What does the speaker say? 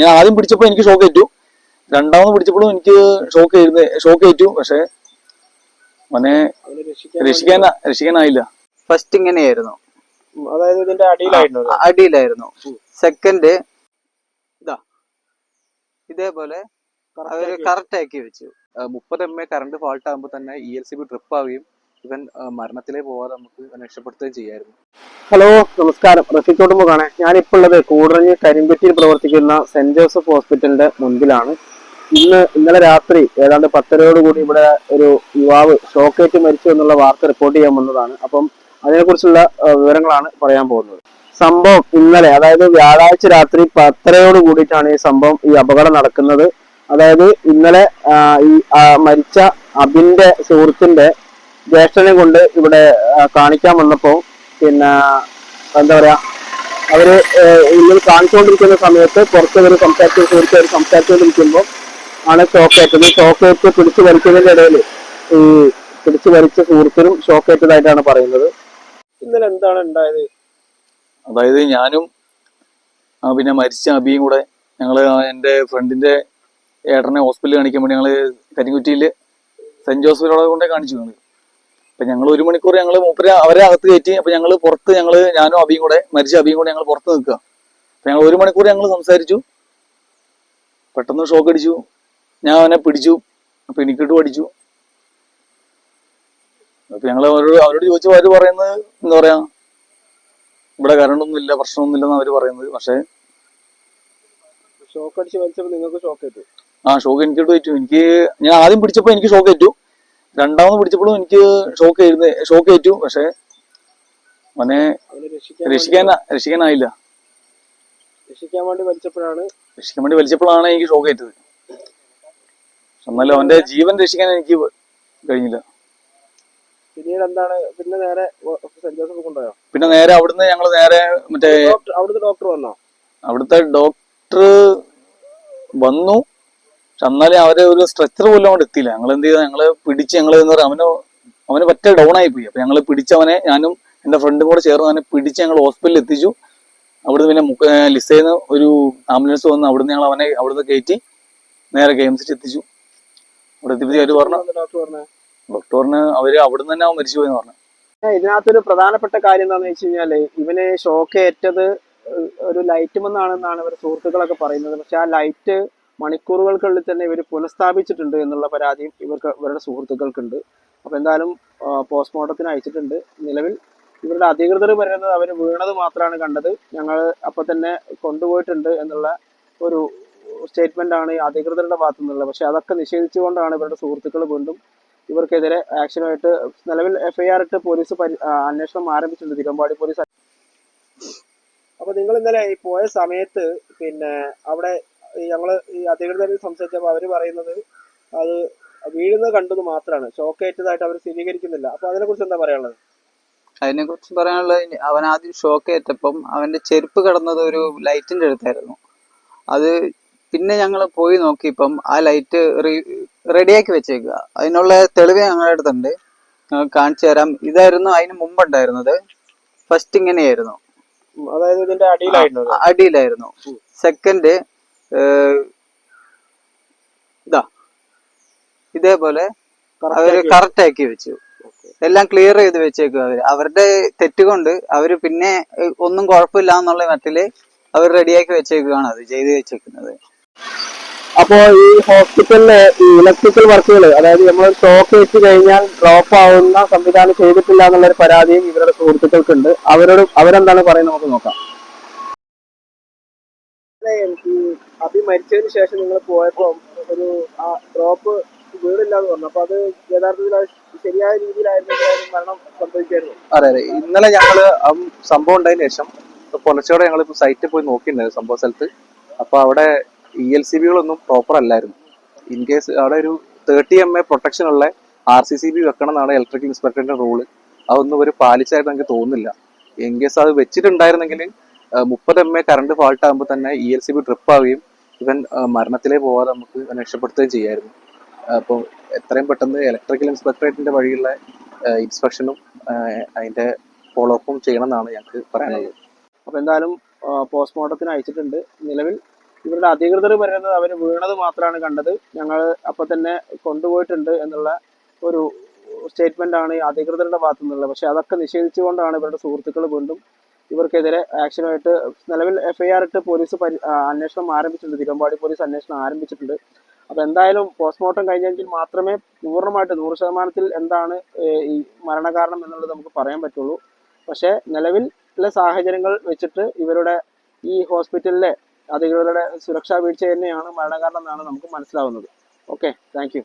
ഞാൻ ആദ്യം പിടിച്ചപ്പോൾ എനിക്ക് ഷോക്ക് ഏറ്റു. രണ്ടാമത് പിടിച്ചപ്പോഴും എനിക്ക് ഷോക്ക് ആയിരുന്നു ഷോക്ക് ഏറ്റു. പക്ഷെ അവനെ രക്ഷിക്കാൻ രക്ഷിക്കാനായില്ല. ഫസ്റ്റ് ഇങ്ങനെയായിരുന്നു. അതായത് ഇതിന്റെ അടിയിലായിരുന്നു അടിയിലായിരുന്നു. സെക്കൻഡ് ഇതാ. ഇതേപോലെ അവർ കറക്റ്റ് ആക്കി വെച്ചു. മുപ്പത് എം എ കറണ്ട് ഫോൾട്ട് ആകുമ്പോൾ തന്നെ E L C B trip ആവുകയും ഇവൻ മരണത്തിലേ പോവാതെ നമുക്ക് രക്ഷപ്പെടുത്തുകയും ചെയ്യായിരുന്നു. ഹലോ നമസ്കാരം. റഫീഖ് ഞാൻ ഞാനിപ്പോൾ ഉള്ളത് കൂടറഞ്ഞ് കരിമ്പറ്റിയിൽ പ്രവർത്തിക്കുന്ന സെന്റ് ജോസഫ് ഹോസ്പിറ്റലിന്റെ മുൻപിലാണ്. ഇന്ന് ഇന്നലെ രാത്രി ഏതാണ്ട് പത്തരയോടുകൂടി ഇവിടെ ഒരു യുവാവ് ഷോക്കേറ്റ് മരിച്ചു എന്നുള്ള വാർത്ത റിപ്പോർട്ട് ചെയ്യാൻ വന്നതാണ്. അപ്പം അതിനെക്കുറിച്ചുള്ള വിവരങ്ങളാണ് പറയാൻ പോകുന്നത്. സംഭവം ഇന്നലെ അതായത് വ്യാഴാഴ്ച രാത്രി പത്തരയോട് കൂടിയിട്ടാണ് ഈ സംഭവം ഈ അപകടം നടക്കുന്നത്. അതായത് ഇന്നലെ ഈ മരിച്ച അബിന്റെ സുഹൃത്തിന്റെ ജ്യേഷ്ഠനെ കൊണ്ട് ഇവിടെ കാണിക്കാൻ വന്നപ്പോ പിന്നെ എന്താ പറയാ അവർ ഇന്ന് കാണിച്ചുകൊണ്ടിരിക്കുന്ന സമയത്ത് പുറത്ത് ഒരു സംസാരിച്ച് സുഹൃത്ത് അവർ സംസാരിച്ചുകൊണ്ടിരിക്കുമ്പോൾ ആണ് ഷോക്കേറ്റത്. ഷോക്കേറ്റ് പിടിച്ചു വലിച്ചതിന്റെ ഇടയിൽ ഈ പിടിച്ചു വലിച്ച സുഹൃത്തിനും ഷോക്കേറ്റതായിട്ടാണ് പറയുന്നത്. ഇന്നലെ എന്താണ് ഉണ്ടായത്? അതായത് ഞാനും പിന്നെ മരിച്ച അബിയും കൂടെ ഞങ്ങൾ എന്റെ ഫ്രണ്ടിന്റെ ഏട്ടനെ ഹോസ്പിറ്റലിൽ കാണിക്കാൻ വേണ്ടി ഞങ്ങൾ കരിങ്കുറ്റിയിൽ സെന്റ് ജോസഫിനോടെ കൊണ്ടേ കാണിച്ചു ഞങ്ങൾ. അപ്പൊ ഞങ്ങൾ ഒരു മണിക്കൂർ ഞങ്ങൾ മൂപ്പര് അവരെ അകത്ത് കയറ്റി അപ്പൊ ഞങ്ങൾ പുറത്ത് ഞങ്ങൾ ഞാനും അബിയും കൂടെ മരിച്ച അബിയും കൂടെ ഞങ്ങൾ പുറത്ത് നിൽക്കുക. അപ്പൊ ഞങ്ങൾ ഒരു മണിക്കൂർ ഞങ്ങൾ സംസാരിച്ചു. പെട്ടെന്ന് ഷോക്ക് അടിച്ചു. ഞാൻ അവനെ പിടിച്ചു. അപ്പൊ എനിക്കിട്ട് പഠിച്ചു. അപ്പൊ ഞങ്ങൾ അവരോട് അവരോട് ചോദിച്ചു അവർ പറയുന്നത് എന്താ പറയാ? ഇവിടെ കറണ്ട് ഒന്നും ഇല്ല പ്രശ്നമൊന്നും ഇല്ലെന്ന് അവർ പറയുന്നത്. പക്ഷെ ഷോക്ക് അടിച്ച് നിങ്ങൾക്ക് ഷോക്കേറ്റ് ആ ഷോക്ക് എനിക്കിട്ട് പറ്റും. എനിക്ക് ഞാൻ ആദ്യം പിടിച്ചപ്പോ എനിക്ക് ഷോക്ക് ഏറ്റു. രണ്ടാമത് പിടിച്ചപ്പോഴും എനിക്ക് ഷോക്ക് ആയിരുന്നു. ഷോക്ക് ഏറ്റു. പക്ഷെ അവനെ രക്ഷിക്കാൻ രക്ഷിക്കാനായില്ല. രക്ഷിക്കാൻ വേണ്ടി വലിച്ചപ്പോഴാണ് രക്ഷിക്കാൻ വേണ്ടി വലിച്ചപ്പോഴാണ് എനിക്ക് ഷോക്ക് ഏറ്റത്. എന്നാലും അവന്റെ ജീവൻ രക്ഷിക്കാൻ എനിക്ക് കഴിഞ്ഞില്ല. പിന്നീട് എന്താണ്? പിന്നെ നേരെ സെന്റ് ജോസഫ് കൊണ്ടുപോയോ? പിന്നെ നേരെ അവിടുന്ന് ഞങ്ങൾ നേരെ മറ്റേ അവിടുത്തെ ഡോക്ടർ വന്നോ? അവിടുത്തെ ഡോക്ടർ വന്നു. എന്നാലും അവരെ ഒരു സ്ട്രെച്ചർ പോലും അവിടെ എത്തിയില്ല. ഞങ്ങൾ എന്ത് ചെയ്താൽ ഞങ്ങൾ പിടിച്ച് ഞങ്ങൾ എന്ന് പറയാം അവന് അവന് പറ്റ ഡൗൺ ആയി പോയി. അപ്പൊ ഞങ്ങൾ പിടിച്ചവനെ ഞാനും എന്റെ ഫ്രണ്ടും കൂടെ ചേർന്ന് അവനെ പിടിച്ച് ഞങ്ങൾ ഹോസ്പിറ്റലിൽ എത്തിച്ചു. അവിടുന്ന് പിന്നെ നിന്ന് ഒരു ആംബുലൻസ് വന്ന് അവിടുന്ന് ഞങ്ങൾ അവനെ അവിടുന്ന് കയറ്റി നേരെ കെ എം സി എത്തിച്ചു. അവിടെ അവർ പറഞ്ഞു ഡോക്ടർ പറഞ്ഞു? അവർ അവിടുന്ന് തന്നെ അവൻ മരിച്ചു പോയെന്ന് പറഞ്ഞു. ഇതിനകത്തൊരു പ്രധാനപ്പെട്ട കാര്യം എന്താണെന്ന് വെച്ച് കഴിഞ്ഞാൽ ഇവന് ഷോക്ക് ഏറ്റത് ഒരു ലൈറ്റ് മെന്നാണെന്നാണ് ഇവർ സുഹൃത്തുക്കളൊക്കെ പറയുന്നത്. പക്ഷെ ആ ലൈറ്റ് മണിക്കൂറുകൾക്കുള്ളിൽ തന്നെ ഇവർ പുനഃസ്ഥാപിച്ചിട്ടുണ്ട് എന്നുള്ള പരാതിയും ഇവർക്ക് ഇവരുടെ സുഹൃത്തുക്കൾക്കുണ്ട്. അപ്പോൾ എന്തായാലും പോസ്റ്റ്മോർട്ടത്തിന് അയച്ചിട്ടുണ്ട്. നിലവിൽ ഇവരുടെ അധികൃതർ പറയുന്നത് അവർ വീണത് മാത്രമാണ് കണ്ടത്. ഞങ്ങൾ അപ്പം തന്നെ കൊണ്ടുപോയിട്ടുണ്ട് എന്നുള്ള ഒരു സ്റ്റേറ്റ്മെന്റ് ആണ് അധികൃതരുടെ ഭാഗത്തു നിന്നുള്ളത് പക്ഷേ അതൊക്കെ നിഷേധിച്ചുകൊണ്ടാണ് ഇവരുടെ സുഹൃത്തുക്കൾ വീണ്ടും ഇവർക്കെതിരെ ആക്ഷനുമായിട്ട് നിലവിൽ എഫ്ഐആർ ഇട്ട് പോലീസ് പരി- അന്വേഷണം ആരംഭിച്ചിട്ടുണ്ട്. തിരുവമ്പാടി പോലീസ് അപ്പോൾ നിങ്ങൾ ഇന്നലെ ഈ പോയ സമയത്ത് പിന്നെ അവിടെ ഈ ഞങ്ങൾ ഈ അധികൃതർ സംസാരിച്ചപ്പോൾ അവർ പറയുന്നത് അത് വീഴുന്നത് കണ്ടത് മാത്രമാണ് ഷോക്കേറ്റതായിട്ട് അവർ സ്ഥിരീകരിക്കുന്നില്ല. അപ്പൊ അതിനെ കുറിച്ച് എന്താ പറയാനുള്ളത്? അതിനെ കുറിച്ച് പറയാനുള്ളത് അവൻ ആദ്യം ഷോക്ക് ഏറ്റപ്പം അവന്റെ ചെരുപ്പ് കിടന്നത് ഒരു ലൈറ്റിന്റെ അടുത്തായിരുന്നു. അത് പിന്നെ ഞങ്ങൾ പോയി നോക്കിയപ്പം ആ ലൈറ്റ് റെഡിയാക്കി വെച്ചേക്കുക അതിനുള്ള തെളിവ് ഞങ്ങളുടെ അടുത്തുണ്ട്. കാണിച്ചു തരാം. ഇതായിരുന്നു അതിന് മുമ്പ് ഉണ്ടായിരുന്നത് ഫസ്റ്റ് ഇങ്ങനെയായിരുന്നു അതായത് ഇതിന്റെ അടിയിലായിരുന്നു അടിയിലായിരുന്നു. സെക്കൻഡ് ഇതാ ഇതേപോലെ അവർ കറക്റ്റ് ആക്കി വെച്ചു. എല്ലാം ക്ലിയർ ചെയ്ത് വെച്ചേക്കും അവർ. അവരുടെ തെറ്റുകൊണ്ട് അവർ പിന്നെ ഒന്നും കുഴപ്പമില്ല എന്നുള്ള മട്ടിൽ അവർ റെഡിയാക്കി വെച്ചേക്കുകയാണ് അത് ചെയ്ത് വെച്ചേക്കുന്നത്. അപ്പോ ഈ ഹോസ്പിറ്റലിലെ ഈ ഇലക്ട്രിക്കൽ വർക്കുകൾ അതായത് നമ്മൾ ഷോക്ക് വെച്ച് കഴിഞ്ഞാൽ ഡ്രോപ്പ് ആവുന്ന സംവിധാനം ചെയ്തിട്ടില്ല എന്നുള്ളൊരു പരാതിയും ഇവരുടെ സുഹൃത്തുക്കൾക്കുണ്ട്. അവരോട് അവരെന്താണ് പറയുന്നത്? നമുക്ക് നോക്കാം. അഭി മരിച്ചതിന് ശേഷം നിങ്ങൾ പോയപ്പോ ഒരു ആ ഡ്രോപ്പ് വീടില്ലാന്ന് പറഞ്ഞു അപ്പൊ അത് യഥാർത്ഥത്തിൽ ശരിയായ രീതിയിലായിരുന്നു മരണം സംഭവിക്കായിരുന്നു. അതെ അതെ. ഇന്നലെ ഞങ്ങൾ സംഭവം ഉണ്ടായതിനു ശേഷം പുലർച്ചയോടെ ഞങ്ങൾ ഇപ്പൊ സൈറ്റിൽ പോയി നോക്കിയിട്ടുണ്ടായിരുന്നു സംഭവ സ്ഥലത്ത്. അപ്പൊ അവിടെ ഇ എൽ സി ബികളൊന്നും പ്രോപ്പർ അല്ലായിരുന്നു. ഇൻ കേസ് അവിടെ ഒരു തേർട്ടി എം എ പ്രൊട്ടക്ഷൻ ഉള്ള ആർ സി സി ബി വെക്കണം എന്നാണ് ഇലക്ട്രിക്കൽ ഇൻസ്പെക്ടറിന്റെ റൂൾ അതൊന്നും ഒരു പാലിച്ചായിട്ട് എനിക്ക് തോന്നുന്നില്ല. ഇൻ കേസ് അത് വെച്ചിട്ടുണ്ടായിരുന്നെങ്കിൽ മുപ്പത് എം എ കറണ്ട് ഫാൾട്ട് ആകുമ്പോൾ തന്നെ E L C B trip ആവുകയും ഇവൻ മരണത്തിലേ പോവാതെ നമുക്ക് രക്ഷപ്പെടുത്തുകയും ചെയ്യായിരുന്നു. അപ്പോൾ എത്രയും പെട്ടെന്ന് ഇലക്ട്രിക്കൽ ഇൻസ്പെക്ടറേറ്റിന്റെ വഴിയുള്ള ഇൻസ്പെക്ഷനും അതിന്റെ ഫോളോ അപ്പും ചെയ്യണം എന്നാണ് ഞങ്ങൾക്ക് പറയാനുള്ളത്. അപ്പൊ എന്തായാലും പോസ്റ്റ്മോർട്ടത്തിന് അയച്ചിട്ടുണ്ട്. നിലവിൽ ഇവരുടെ അധികൃതർ പറയുന്നത് അവർ വീണത് മാത്രമാണ് കണ്ടത്. ഞങ്ങൾ അപ്പൊ തന്നെ കൊണ്ടുപോയിട്ടുണ്ട് എന്നുള്ള ഒരു സ്റ്റേറ്റ്മെന്റ് ആണ് അധികൃതരുടെ ഭാഗത്തു നിന്നുള്ളത് പക്ഷേ അതൊക്കെ നിഷേധിച്ചുകൊണ്ടാണ് ഇവരുടെ സുഹൃത്തുക്കൾ വീണ്ടും ഇവർക്കെതിരെ ആക്ഷനുമായിട്ട് നിലവിൽ എഫ്ഐആർ ഇട്ട് പോലീസ് അന്വേഷണം ആരംഭിച്ചിട്ടുണ്ട്. തിരുവമ്പാടി പോലീസ് അന്വേഷണം ആരംഭിച്ചിട്ടുണ്ട്. അപ്പൊ എന്തായാലും പോസ്റ്റ്മോർട്ടം കഴിഞ്ഞെങ്കിൽ മാത്രമേ പൂർണമായിട്ട് നൂറ് ശതമാനത്തിൽ എന്താണ് ഈ മരണകാരണം എന്നുള്ളത് നമുക്ക് പറയാൻ പറ്റുള്ളൂ. പക്ഷേ നിലവിലെ സാഹചര്യങ്ങൾ വെച്ചിട്ട് ഇവരുടെ ഈ ഹോസ്പിറ്റലിലെ അധികൃതരുടെ സുരക്ഷാ വീഴ്ച തന്നെയാണ് മരണകാരണം എന്നാണ് നമുക്ക് മനസ്സിലാവുന്നത്. Okay thank